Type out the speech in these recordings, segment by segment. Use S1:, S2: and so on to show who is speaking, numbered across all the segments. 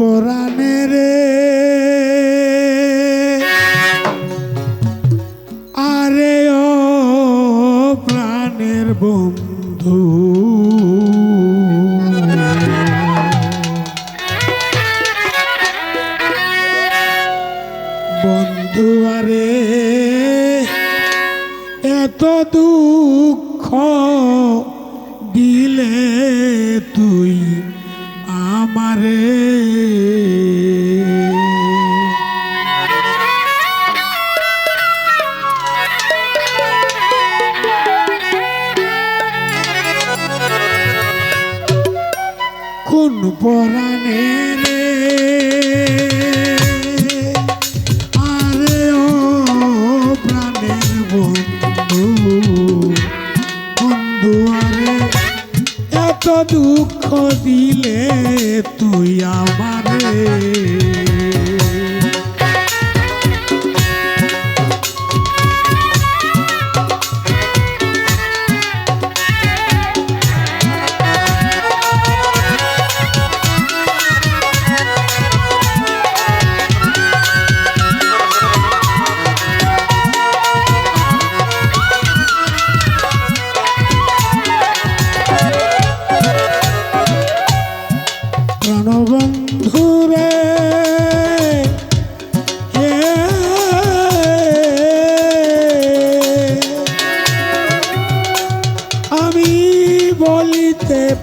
S1: পরাণে রে। আরে ও প্রাণের বন্ধু। বন্ধু আরে এত দুঃখ দিলে তুই আমারে। পরাণে রে আরে ও প্রাণের বন্ধু দুঃখ দিলে তুই আমারে।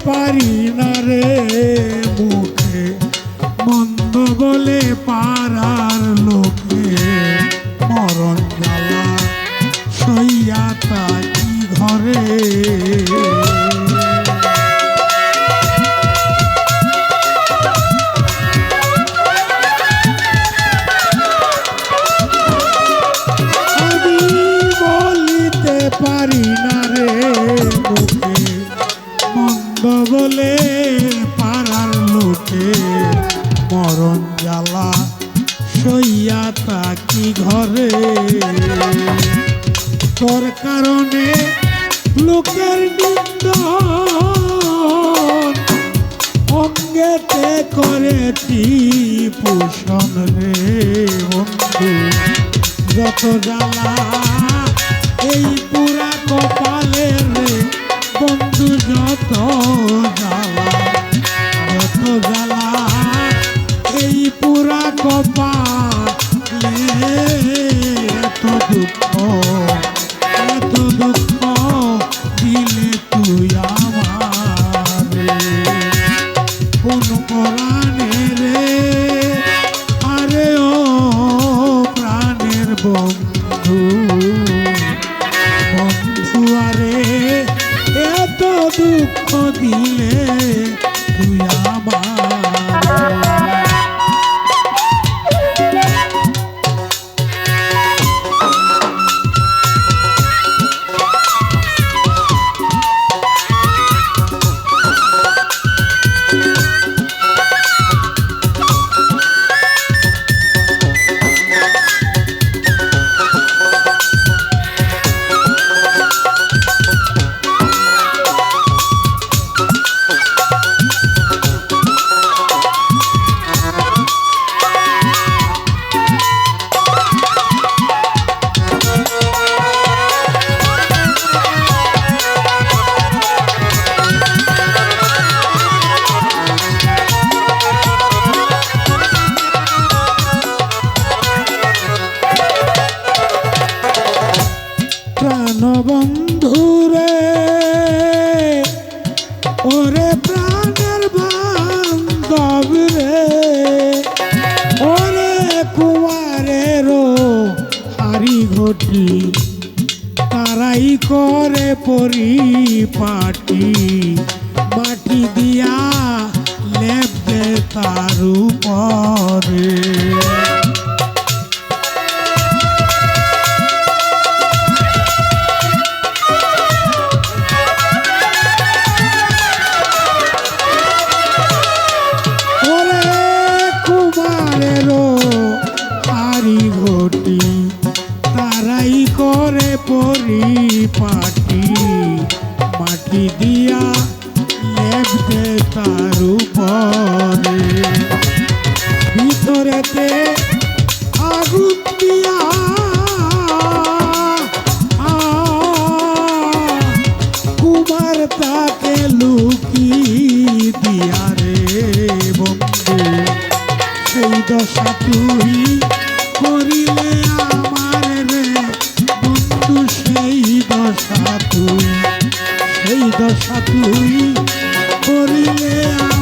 S1: পারি না রে মুখে। মন্দ বলে পারার লোকে মরণ জ্বালা সইয়া তাকি ঘরে। পারি না রে লোকের নিন্দন। অঙ্গেতে করেছি পোষণ রে বন্ধু। যত জ্বালা এই পুরা দুঃখ দিলে ঘটি তারাই করে পরিপাটি। মাটি দিয়া লেপবে তার উপরে। অন্তরেতে আগুন দিয়া কুমার তাকে লুকি দিয়া রে বন্ধু। সেই দশা তুই করিলে আমার রে বন্ধু, সেই দশা তুই সেই দশা তুই করিলে আমার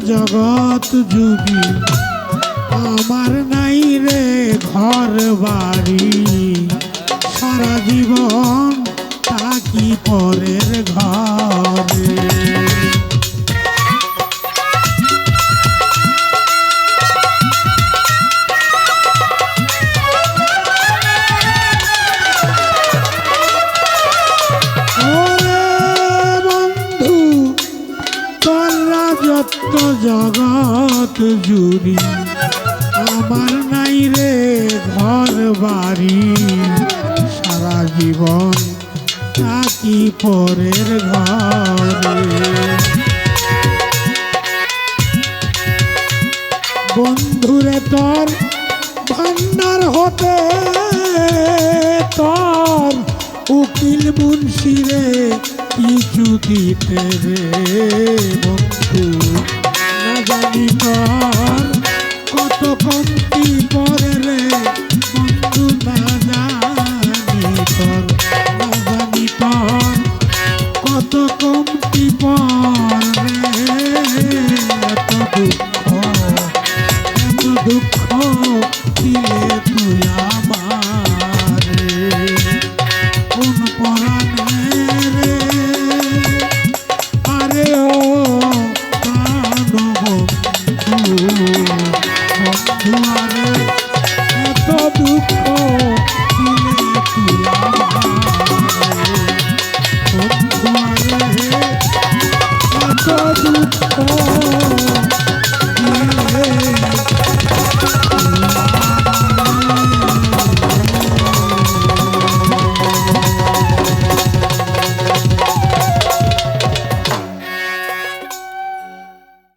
S1: জগৎ যুগি। আমার নাই রে ঘর বাড়ি। সারা জীবন থাকি পরের ঘরে। রাজত্ব জগৎ জুড়ি। আমার নাই রে ঘর বাড়ি। সারা জীবন থাকি পরের ঘরে। বন্ধুরে তোর ভান্ডার হতে, তোর উকিল মুন্সিরে কিছু দিতে রে বন্ধু। কত কমতি পরে